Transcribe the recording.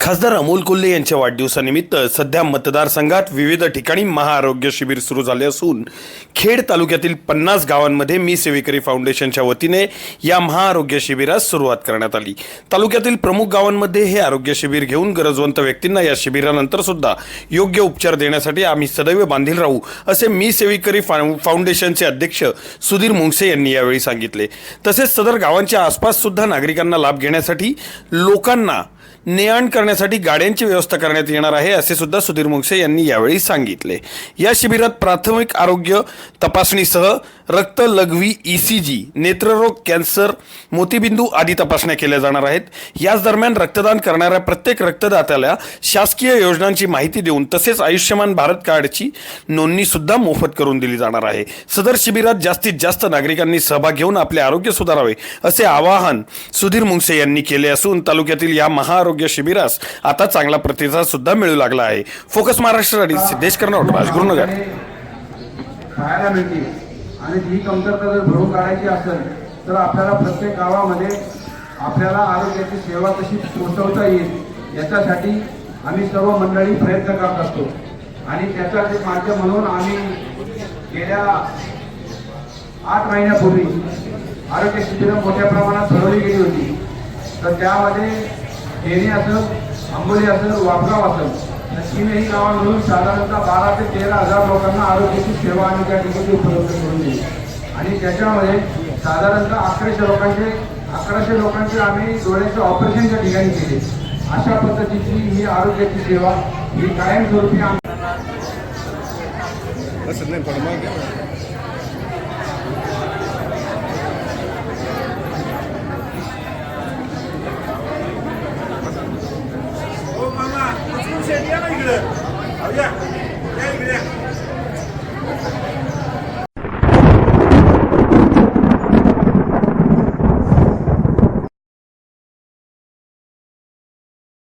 खासदार अमोल कोल्हे यांच्या वाढदिवसानिमित्त सध्या मतदारसंघात विविध ठिकाणी महाआरोग्य शिबिर सुरू झाले असून खेड तालुक्यातील पन्नास गावांमध्ये मी सेविकरी फाउंडेशनच्या वतीने या महाआरोग्य शिबिरास सुरुवात करण्यात आली. तालुक्यातील प्रमुख गावांमध्ये हे आरोग्य शिबिर घेऊन गरजवंत व्यक्तींना या शिबिरानंतर सुद्धा योग्य उपचार देण्यासाठी आम्ही सदैव बांधील राहू असे मी सेविकरी फाउ- फाउंडेशनचे अध्यक्ष सुधीर मुंगसे यांनी यावेळी सांगितले. तसेच सदर गावांच्या आसपास सुद्धा नागरिकांना लाभ घेण्यासाठी लोकांना ने आण करण्यासाठी गाड्यांची व्यवस्था करण्यात येणार आहे असे सुद्धा सुधीर मुंगसे यांनी यावेळी सांगितले. या शिबिरात प्राथमिक आरोग्य तपासणीसह रक्त लघवी ई सी जी नेत्ररोग कॅन्सर मोतीबिंदू आदी तपासण्या केल्या जाणार आहेत. याच दरम्यान रक्तदान करणाऱ्या प्रत्येक रक्तदात्याला शासकीय योजनांची माहिती देऊन तसेच आयुष्यमान भारत कार्डची नोंदणी सुद्धा मोफत करून दिली जाणार आहे. सदर शिबिरात जास्तीत जास्त नागरिकांनी सहभाग घेऊन आपले आरोग्य सुधारावे असे आवाहन सुधीर मुंगसे यांनी केले असून तालुक्यातील या महा महाआरोग्य शिबिरास आता चांगला प्रतिसाद सुद्धा मिळू लागला आहे. फोकस महाराष्ट्र सिद्धेश कर्नावट राजगुरुनगर आणि ही कमतरता जर भरून काढायची असेल तर आपल्याला प्रत्येक गावामध्ये आपल्याला आरोग्याची सेवा कशी पोहोचवता येईल याच्यासाठी आम्ही सर्व मंडळी प्रयत्न करत असतो. आणि त्याचा एक माध्यम म्हणून आम्ही गेल्या आठ महिन्यापूर्वी आरोग्य शिबिरं मोठ्या प्रमाणात भरवली गेली होती. तर त्यामध्ये देणे असं आंबोली असं वापगाव असं तीनही गावा मिळून साधारणतः बारा ते तेरा हजार लोकांना आरोग्याची सेवा आम्ही त्या ठिकाणी उपलब्ध करून दिली. आणि त्याच्यामध्ये साधारणतः अकराशे लोकांचे अकराशे लोकांचे आम्ही डोळ्याचे ऑपरेशन त्या ठिकाणी केले. अशा पद्धतीची ही आरोग्याची सेवा ही कायमस्वरूपी आम्ही हो मामा उचलून शेट या ना इकडं जाऊया या इकडे